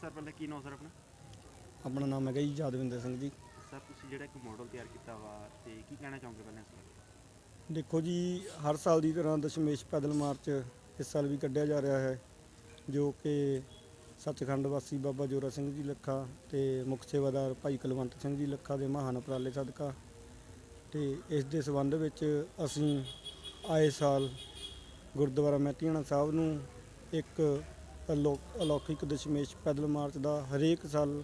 Sir ਪਹਿਲਾਂ ਕੀ ਨਾਮ sir ਆਪਣਾ? ਆਪਣਾ ਨਾਮ ਹੈਗਾ ਜੀ ਯਾਦਵਿੰਦਰ ਸਿੰਘ ਜੀ। ਸਰ ਤੁਸੀਂ ਜਿਹੜਾ ਇੱਕ ਮਾਡਲ ਤਿਆਰ ਕੀਤਾ ਵਾ ਤੇ ਕੀ ਕਹਿਣਾ ਚਾਹੋਗੇ ਪਹਿਲਾਂ ਇਸ ਬਾਰੇ? ਦੇਖੋ ਜੀ ਹਰ ਸਾਲ ਦੀ ਤਰ੍ਹਾਂ ਦਸ਼ਮੇਸ਼ ਪੈਦਲ ਮਾਰਚ ਇਸ ਸਾਲ ਵੀ ਕੱਢਿਆ ਜਾ ਰਿਹਾ ਹੈ ਜੋ ਕਿ ਸੱਚਖੰਡ ਵਾਸੀ ਬਾਬਾ ਜੋਰਾ ਸਿੰਘ ਜੀ ਲੱਖਾ ਤੇ ਮੁੱਖ ਸੇਵਾਦਾਰ ਭਾਈ ਕੁਲਵੰਤ ਸਿੰਘ ਜੀ ਲੱਖਾ ਦੇ ਮਹਾਨ ਉਪਰਾਲੇ ਸਦਕਾ। ਤੇ ਇਸ ਦੇ ਸੰਬੰਧ ਵਿੱਚ ਅਸੀਂ ਆਏ ਸਾਲ ਗੁਰਦੁਆਰਾ ਮਹਿਤੀਆਣਾ ਸਾਹਿਬ ਨੂੰ ਇੱਕ ਅਲੌ- ਅਲੌਕਿਕ ਦਸ਼ਮੇਸ਼ ਪੈਦਲ ਮਾਰਚ ਦਾ ਹਰੇਕ ਸਾਲ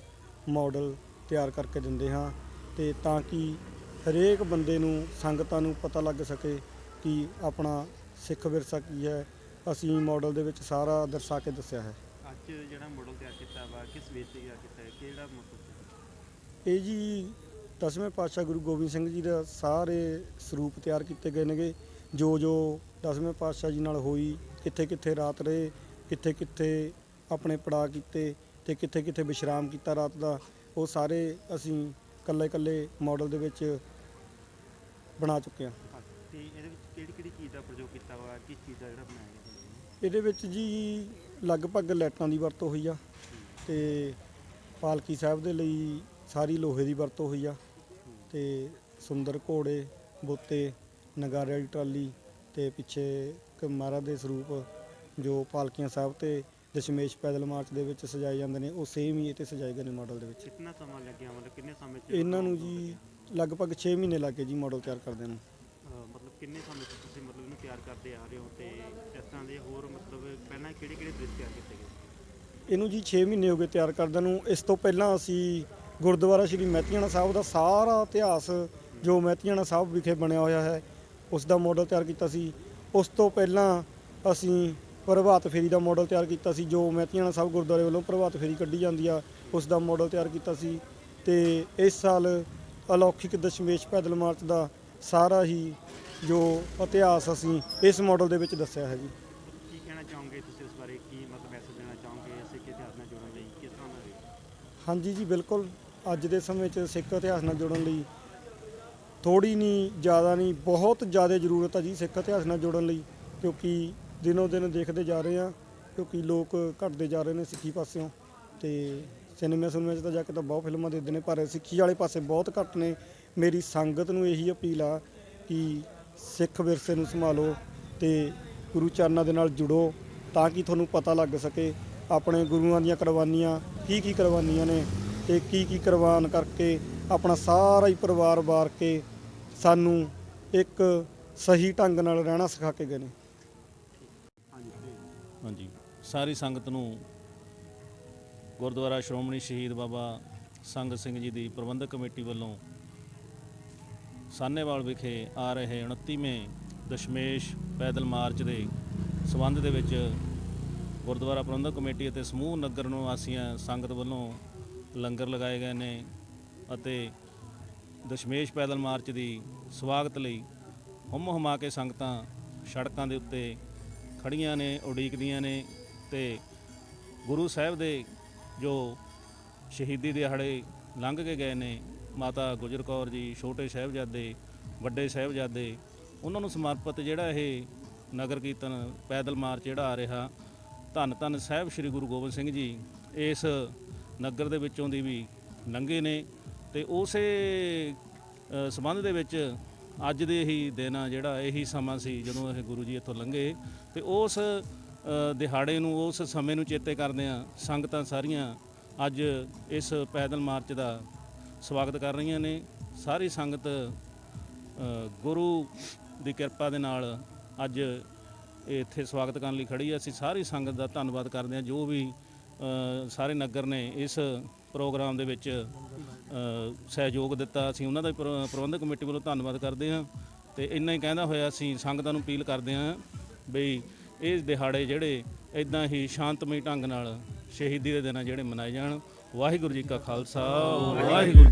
ਮਾਡਲ ਤਿਆਰ ਕਰਕੇ ਦਿੰਦੇ ਹਾਂ ਤੇ ਤਾਂ ਕਿ ਹਰੇਕ ਬੰਦੇ ਨੂੰ ਸੰਗਤਾਂ ਨੂੰ ਪਤਾ ਲੱਗ ਸਕੇ ਕਿ ਆਪਣਾ ਸਿੱਖ ਵਿਰਸਾ ਕੀ ਹੈ ਅਸੀਂ ਮਾਡਲ ਦੇ ਵਿੱਚ ਸਾਰਾ ਦਰਸਾ ਕੇ ਦੱਸਿਆ ਹੈ। ਅੱਜ ਜਿਹੜਾ ਮਾਡਲ ਤਿਆਰ ਕੀਤਾ ਵਾ ਕਿਸ ਵੇਚ ਤੇ ਤਿਆਰ ਕੀਤਾ ਹੈ? ਕਿਹੜਾ ਮਤਲਬ ਇਹ ਜੀ ਦਸਵੇਂ ਪਾਤਸ਼ਾਹ ਗੁਰੂ ਗੋਬਿੰਦ ਸਿੰਘ ਜੀ ਦਾ ਸਾਰੇ ਸਰੂਪ ਤਿਆਰ ਕੀਤੇ ਗਏ ਨੇਗੇ। ਜੋ ਜੋ ਦਸਵੇਂ ਪਾਤਸ਼ਾਹ ਜੀ ਨਾਲ ਹੋਈ ਕਿੱਥੇ ਕਿੱਥੇ ਰਾਤ ਰਹੇ ਕਿੱਥੇ ਕਿੱਥੇ ਆਪਣੇ ਪੜਾ ਕੀਤੇ ਤੇ ਕਿੱਥੇ ਕਿੱਥੇ ਵਿਸ਼ਰਾਮ ਕੀਤਾ ਰਾਤ ਦਾ ਉਹ ਸਾਰੇ ਅਸੀਂ ਕੱਲੇ ਕੱਲੇ ਮਾਡਲ ਦੇ ਵਿੱਚ ਬਣਾ ਚੁੱਕੇ ਹਾਂ ਤੇ ਇਹਦੇ ਵਿੱਚ ਕਿਹੜੀ ਕਿਹੜੀ ਚੀਜ਼ ਦਾ ਪ੍ਰਯੋਗ ਕੀਤਾ ਵਾ ਕਿਸ ਚੀਜ਼ ਦਾ ਜਿਹੜਾ ਬਣਾਇਆ ਗਿਆ? ਇਹਦੇ ਵਿੱਚ ਜੀ ਲਗਭਗ ਲਾਈਟਾਂ ਦੀ ਵਰਤੋਂ ਹੋਈ ਆ ਤੇ ਪਾਲਕੀ ਸਾਹਿਬ ਦੇ ਲਈ ਸਾਰੀ ਲੋਹੇ ਦੀ ਵਰਤੋਂ ਹੋਈ ਆ ਤੇ ਸੁੰਦਰ ਘੋੜੇ ਬੋਤੇ ਨਗਾਰੇ ਵਾਲੀ ਟਰਾਲੀ ਤੇ ਪਿੱਛੇ ਮਹਾਰਾਜ ਦੇ ਸਰੂਪ ਜੋ ਪਾਲਕੀਆਂ ਸਾਹਿਬ ਤੇ ਦਸ਼ਮੇਸ਼ ਪੈਦਲ ਮਾਰਚ ਦੇ ਵਿੱਚ ਸਜਾਏ ਜਾਂਦੇ ਨੇ ਉਹ ਸੇਮ ਹੀ ਇਹ ਤੇ ਸਜਾਏ ਗਏ ਨੇ ਮਾਡਲ ਦੇ ਵਿੱਚ। ਕਿੰਨਾ ਸਮਾਂ ਲੱਗਿਆ? ਮਤਲਬ ਕਿੰਨੇ ਸਮੇਂ ਚ ਇਹਨਾਂ ਨੂੰ ਜੀ ਲਗਭਗ 6 ਮਹੀਨੇ ਲੱਗੇ ਜੀ ਮਾਡਲ ਤਿਆਰ ਕਰਦੇ ਨੂੰ। ਅਹ ਮਤਲਬ ਕਿੰਨੇ ਸਮੇਂ ਤੋਂ ਤੁਸੀਂ ਮਤਲਬ ਇਹਨੂੰ ਤਿਆਰ ਕਰਦੇ ਆ ਰਹੇ ਹੋ ਤੇ ਇਸ ਤਰ੍ਹਾਂ ਦੇ ਹੋਰ ਮਤਲਬ ਪਹਿਲਾਂ ਕਿਹੜੇ ਕਿਹੜੇ ਦ੍ਰਿਸ਼ ਤਿਆਰ ਕੀਤੇ ਗਏ? ਇਹਨੂੰ ਜੀ 6 ਮਹੀਨੇ ਹੋ ਗਏ ਤਿਆਰ ਕਰਦੇ ਨੂੰ। ਇਸ ਤੋਂ ਪਹਿਲਾਂ ਅਸੀਂ ਗੁਰਦੁਆਰਾ ਸ਼੍ਰੀ ਮਹਿਤੀਆਣਾ ਸਾਹਿਬ ਦਾ ਸਾਰਾ ਇਤਿਹਾਸ ਜੋ ਮਹਿਤੀਆਣਾ ਸਾਹਿਬ ਵਿਖੇ ਬਣਿਆ ਹੋਇਆ ਹੈ ਉਸ ਦਾ ਮਾਡਲ ਤਿਆਰ ਕੀਤਾ ਸੀ। ਉਸ ਤੋਂ ਪਹਿਲਾਂ ਅਸੀਂ ਪ੍ਰਭਾਤ ਫੇਰੀ ਦਾ ਮਾਡਲ ਤਿਆਰ ਕੀਤਾ ਸੀ ਜੋ ਮਹਿਤੀਆਣਾ ਸਾਹਿਬ ਗੁਰਦੁਆਰੇ ਵੱਲੋਂ ਪ੍ਰਭਾਤ ਫੇਰੀ ਕੱਢੀ ਜਾਂਦੀ ਆ ਉਸ ਦਾ ਮਾਡਲ ਤਿਆਰ ਕੀਤਾ ਸੀ ਤੇ ਇਸ ਸਾਲ ਅਲੌਕਿਕ ਦਸ਼ਮੇਸ਼ ਪੈਦਲ ਮਾਰਚ ਦਾ ਸਾਰਾ ਹੀ ਜੋ ਇਤਿਹਾਸ ਅਸੀਂ ਇਸ ਮਾਡਲ ਦੇ ਵਿੱਚ ਦੱਸਿਆ ਹੈ ਜੀ। ਕੀ ਕਹਿਣਾ ਚਾਹੋਗੇ ਤੁਸੀਂ ਇਸ ਬਾਰੇ? ਕੀ ਮਤਲਬ ਮੈਸੇਜ ਦੇਣਾ ਚਾਹੋਗੇ? ਸਿੱਖ ਇਤਿਹਾਸ ਨਾਲ ਜੁੜਨ ਲਈ ਕਿਸ ਤਰ੍ਹਾਂ ਦਾ? ਹਾਂਜੀ ਜੀ ਬਿਲਕੁਲ। ਅੱਜ ਦੇ ਸਮੇਂ 'ਚ ਸਿੱਖ ਇਤਿਹਾਸ ਨਾਲ ਜੁੜਨ ਲਈ ਥੋੜੀ ਨਹੀਂ ਜ਼ਿਆਦਾ ਨਹੀਂ ਬਹੁਤ ਜ਼ਿਆਦਾ ਜ਼ਰੂਰਤ ਹੈ ਜੀ ਸਿੱਖ ਇਤਿਹਾਸ ਨਾਲ ਜੁੜਨ ਲਈ ਕਿਉਂਕਿ ਦਿਨੋ ਦਿਨ ਦੇਖਦੇ ਜਾ ਰਹੇ ਆ ਕਿਉਂਕਿ ਲੋਕ ਘਟਦੇ ਜਾ ਰਹੇ ਨੇ ਸਿੱਖੀ ਪਾਸਿਓਂ। ਤੇ ਸਿਨੇਮਾ ਸੁਨੇਮਾ 'ਚ ਤਾਂ ਜਾ ਕੇ ਤਾਂ ਬਹੁਤ ਫਿਲਮਾਂ ਦੇਖਦੇ ਨੇ, ਪਰ ਸਿੱਖੀ ਵਾਲੇ ਪਾਸੇ ਬਹੁਤ ਘੱਟ ਨੇ। ਮੇਰੀ ਸੰਗਤ ਨੂੰ ਇਹੀ ਅਪੀਲ ਆ ਕਿ ਸਿੱਖ ਵਿਰਸੇ ਨੂੰ ਸੰਭਾਲੋ ਤੇ ਗੁਰੂ ਚਰਨਾਂ ਦੇ ਨਾਲ ਜੁੜੋ, ਤਾਂ ਕਿ ਤੁਹਾਨੂੰ ਪਤਾ ਲੱਗ ਸਕੇ ਆਪਣੇ ਗੁਰੂਆਂ ਦੀਆਂ ਕੁਰਬਾਨੀਆਂ ਕੀ ਕੀ ਕੁਰਬਾਨੀਆਂ ਨੇ ਤੇ ਕੀ ਕੀ ਕੁਰਬਾਨ ਕਰਕੇ ਆਪਣਾ ਸਾਰਾ ਹੀ ਪਰਿਵਾਰ ਵਾਰ ਕੇ ਸਾਨੂੰ ਇੱਕ ਸਹੀ ਢੰਗ ਨਾਲ ਰਹਿਣਾ ਸਿਖਾ ਕੇ ਗਏ ਨੇ। ਹਾਂਜੀ। ਸਾਰੀ ਸੰਗਤ ਨੂੰ ਗੁਰਦੁਆਰਾ ਸ਼੍ਰੋਮਣੀ ਸ਼ਹੀਦ ਬਾਬਾ ਸੰਗਤ ਸਿੰਘ ਜੀ ਦੀ ਪ੍ਰਬੰਧਕ ਕਮੇਟੀ ਵੱਲੋਂ ਸਾਨੇਵਾਲ ਵਿਖੇ ਆ ਰਹੇ 29ਵੇਂ ਦਸ਼ਮੇਸ਼ ਪੈਦਲ ਮਾਰਚ ਦੇ ਸਬੰਧ ਦੇ ਵਿੱਚ ਗੁਰਦੁਆਰਾ ਪ੍ਰਬੰਧਕ ਕਮੇਟੀ ਅਤੇ ਸਮੂਹ ਨਗਰ ਨਿਵਾਸੀਆਂ ਸੰਗਤ ਵੱਲੋਂ ਲੰਗਰ ਲਗਾਏ ਗਏ ਨੇ ਅਤੇ ਦਸ਼ਮੇਸ਼ ਪੈਦਲ ਮਾਰਚ ਦੀ ਸਵਾਗਤ ਲਈ ਹੁਮ ਹੁਮਾ ਕੇ ਸੰਗਤਾਂ ਸੜਕਾਂ ਦੇ ਉੱਤੇ ਖੜੀਆਂ ਨੇ ਉਡੀਕਦੀਆਂ ਨੇ ਤੇ ਗੁਰੂ ਸਾਹਿਬ ਦੇ ਜੋ ਸ਼ਹੀਦੀ ਦਿਹਾੜੇ ਲੰਘ ਕੇ ਗਏ ਨੇ ਮਾਤਾ ਗੁਜਰ ਕੌਰ ਜੀ ਛੋਟੇ ਸਾਹਿਬਜ਼ਾਦੇ ਵੱਡੇ ਸਾਹਿਬਜ਼ਾਦੇ ਉਹਨਾਂ ਨੂੰ ਸਮਰਪਿਤ ਜਿਹੜਾ ਇਹ ਨਗਰ ਕੀਰਤਨ ਪੈਦਲ ਮਾਰਚ ਜਿਹੜਾ ਆ ਰਿਹਾ ਧੰਨ ਧੰਨ ਸਾਹਿਬ ਸ੍ਰੀ ਗੁਰੂ ਗੋਬਿੰਦ ਸਿੰਘ ਜੀ ਇਸ ਨਗਰ ਦੇ ਵਿੱਚੋਂ ਦੀ ਵੀ ਲੰਘੇ ਨੇ ਤੇ ਉਸੇ ਅ, ਸੰਬੰਧ ਦੇ ਵਿੱਚ ਅੱਜ ਦੇ ਹੀ ਦਿਨ ਆ, ਜਿਹੜਾ ਇਹੀ ਸਮਾਂ ਸੀ ਜਦੋਂ ਇਹ ਗੁਰੂ ਜੀ ਇੱਥੋਂ ਲੰਘੇ ਤੇ ਉਸ ਦਿਹਾੜੇ ਨੂੰ, ਉਸ ਸਮੇਂ ਨੂੰ ਚੇਤੇ ਕਰਦੇ ਆ, ਸੰਗਤਾਂ ਸਾਰੀਆਂ ਅੱਜ ਇਸ ਪੈਦਲ ਮਾਰਚ ਦਾ ਸਵਾਗਤ ਕਰ ਰਹੀਆਂ ਨੇ। ਸਾਰੀ ਸੰਗਤ ਗੁਰੂ ਦੀ ਕਿਰਪਾ ਦੇ ਨਾਲ ਅੱਜ ਇਹ ਇੱਥੇ ਸਵਾਗਤ ਕਰਨ ਲਈ ਖੜੀ ਹੈ ਅਸੀਂ ਸਾਰੀ ਸੰਗਤ ਦਾ ਧੰਨਵਾਦ ਕਰਦੇ ਹਾਂ ਜੋ ਵੀ ਸਾਰੇ ਨਗਰ ਨੇ ਇਸ ਪ੍ਰੋਗਰਾਮ ਦੇ ਵਿੱਚ ਸਹਿਯੋਗ ਦਿੱਤਾ। ਅਸੀਂ ਉਹਨਾਂ ਦਾ ਪ੍ਰ- ਪ੍ਰਬੰਧਕ ਕਮੇਟੀ ਵੱਲੋਂ ਧੰਨਵਾਦ ਕਰਦੇ ਹਾਂ ਤੇ ਇੰਨਾ ਹੀ ਕਹਿੰਦਾ ਹੋਇਆ ਅਸੀਂ ਸੰਗਤਾਂ ਨੂੰ ਅਪੀਲ ਕਰਦੇ ਹਾਂ ਬਈ ਇਹ ਦਿਹਾੜੇ ਜਿਹੜੇ ਇਦਾਂ ਹੀ ਸ਼ਾਂਤਮਈ ਢੰਗ ਨਾਲ ਸ਼ਹੀਦੀ ਦੇ ਦਿਨਾਂ ਜਿਹੜੇ ਮਨਾਏ ਜਾਣ। ਵਾਹਿਗੁਰੂ ਜੀ ਕਾ ਖਾਲਸਾ, ਵਾਹਿਗੁਰੂ